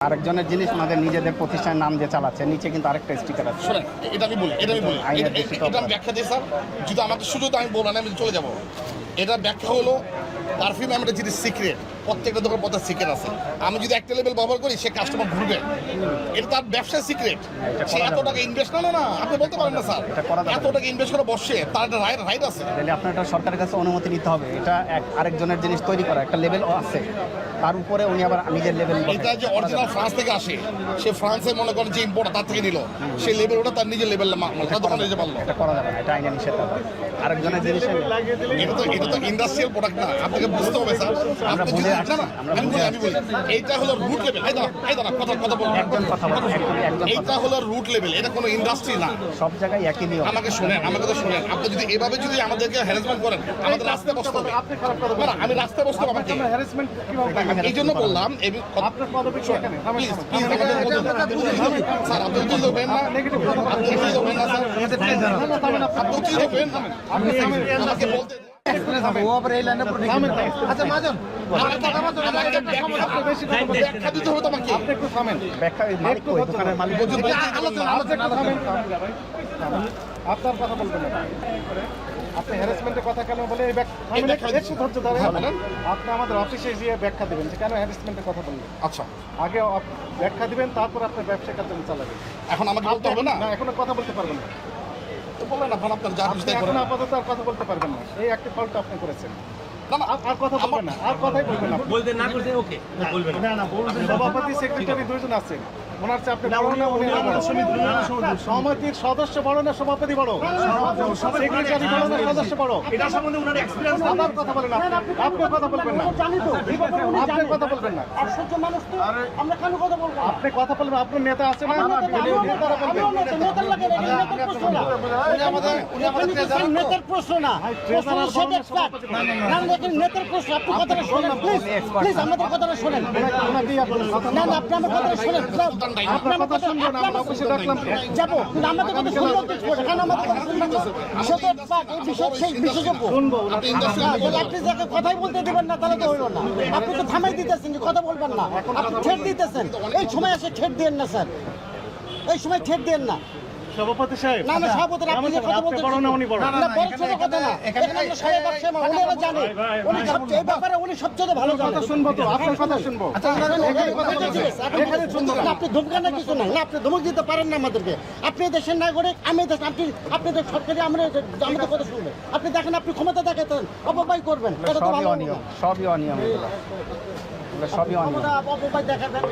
আরেকজনের জিনিস আমাদের নিজেদের প্রতিষ্ঠানের নাম যে চালাচ্ছে নিচে কিন্তু আরেকটা স্টিকার আছে। শুনেন এটা আমি বলি এটা আমি বলি। এটা- আমি ব্যাখ্যা দিই স্যার। যদি আমাকে সুযোগ আমি বললাম আমি চলে যাব এটা ব্যাখ্যা হলো পারফিউম আমরা যদি সিক্রেট প্রত্যেকটা দোকান পথে সিক্রেট আছে। আমি যদি একটা লেভেল ব্যবহার করি সে কাস্টমার ঘুরবে। এটা তার ব্যবসায় সিক্রেট সে এত টাকা ইনভেস্ট না না। আপনি বলতে পারেন না স্যার। এত টাকা ইনভেস্ট করে বসে তার একটা রাইট রাইট আছে। তাহলে আপনার এটা সরকারের কাছে অনুমতি নিতে হবে। এটা এক আরেকজনের জিনিস তৈরি করা একটা লেভেল আছে। তার উপরে উনি আবার নিজের লেভেল এটা যে অরিজিনাল ফ্রান্স থেকে আসে সে ফ্রান্সে মনে করেন যে ইম্পোর্ট তার থেকে নিল। সেই লেভেল ওটা তার নিজের লেভেল দোকানে নিতে পারল। এটা করা যাবে না। এটা আইনে নিষেধ আরেকজনের জিনিস এটা তো এটা তো ইন্ডাস্ট্রিয়াল প্রোডাক্ট না। আপনাকে বুঝতে হবে স্যার আমরা আপনি বুঝে যদি- আসছি, না, না, আমরা আমি বলি, আমি বলি এইটা হলো রুট লেভেল এই দাঁড়া এই দাঁড়া কথা কথা বলে এইটা হলো রুট লেভেল এটা কোনো ইন্ডাস্ট্রি না সব জায়গায় একই নিয়ম আমাকে শোনেন আমাকে তো শোনেন আপনি যদি এভাবে যদি আমাদেরকে হ্যারাসমেন্ট করেন আমাদের রাস্তায় বসতে হবে আপনি খারাপ কথা না, না, আমি রাস্তায় বসতে হবে আমাকে হ্যারাসমেন্ট কীভাবে আমি এই জন্য বললাম আপনার পদবি এখানে প্লিজ প্লিজ স্যার আপনি উত্তেজিত হবেন না নেগেটিভ কথা আপনি উত্তেজিত হবেন না স্যার আপনি উত্তেজিত হবেন না আপনি আমাকে বলতে আচ্ছা আপনার কথা বলবেন আপনি হ্যারাসমেন্টের কথা কেন বলে এই একটু ধৈর্য ধরে বলেন। আপনি আমাদের অফিসে গিয়ে ব্যাখ্যা দিবেন যে কেন হ্যারাসমেন্টের কথা বললেন আচ্ছা আগে ব্যাখ্যা দিবেন তারপর আপনার ব্যবসা কার্য চালাবেন এখন আমাকে বলতে হবে না এখনও কথা বলতে পারবেন না বলেন এখন আপনার যা আপনি এখন আপাতত আর কথা বলতে পারবেন না। এই একটা ফলটা আপনি করেছেন। না না আর- আর কথা বলবেন না আর কথাই বলবেন না। বলতে না করতে ওকে বলবেন না। না বলবেন সভাপতি সেক্রেটারি দুইজন আছেন। ওনার সমিতির সদস্য বড় না সভাপতি বড় সেক্রেটারি বড় না সদস্য বড় এটা সম্বন্ধে ওনার এক্সপিরিয়েন্স কথা বলেন আপনি। আপনি কথা বলবেন না। আপনি কথা বলবেন না। আশ্চর্য মানুষ তো। আমরা কেন কথা বলব? আপনি কথা বলবেন আপনার নেতা আছে না? নেতার লাগে না, নেতার প্রশ্ন না। উনি আমাদের উনি আমাদের এখানে তো ট্রেজারার তো। নেতার প্রশ্ন না। প্রশ্ন ট্রেজারার হচ্ছে না না, না, না। না, না, এখানে নেতার প্রশ্ন আপনি কথাটা শোনেন প্লিজ প্লিজ আমাদের কথাটা শোনেন। না না আপনি আমার কথাটা শোনেন। আপনার কথা শুনব না আমরা অফিসে ডাকলাম। যাব কিন্তু আমাদের কথা শুনব কিছু করে কেন কথা শুনবেন না। সে এই বিষয় সেই বিশেষজ্ঞ। শুনব আপনি না, ইন্ডাস্ট্রিয়াল তাহলে আপনি যাকে কথাই বলতে দিবেন না তাহলে তো হইল না। আপনি তো থামাই দিতেছেন যে কথা বলবেন না। আপনি ঠেট দিতেছেন। এই সময় এসে ঠেট দিয়েন না স্যার। এই সময় ঠেট দিয়েন না। সভাপতি সাহেব না না সভাপতি আপনি যে কথা বলতে বড় না উনি বড়? না বড় ছোট কথা না। এখানে আমরা আবার জানে। উনি সবচেয়ে এই ব্যাপারে উনি সবচেয়ে ভালো কথা শুনব তো আপনার কথা শুনব। এখানে কথা বলছি। এখানে শুনব না, আপনি ধমকান না কিছু নাই না আপনি ধমক দিতে পারেন না আমাদেরকে। আপনি দেশের নাগরিক আমি দেশ আপনি আপনি তো সরকারি আমরা আমাদের কথা শুনবেন। আপনি দেখেন আপনি ক্ষমতা দেখাতেন অপব্যয় করবেন। এটা তো ভালো অনিয়ম সবই অনিয়ম সবই অনিয়ম। অপব্যয় দেখাবেন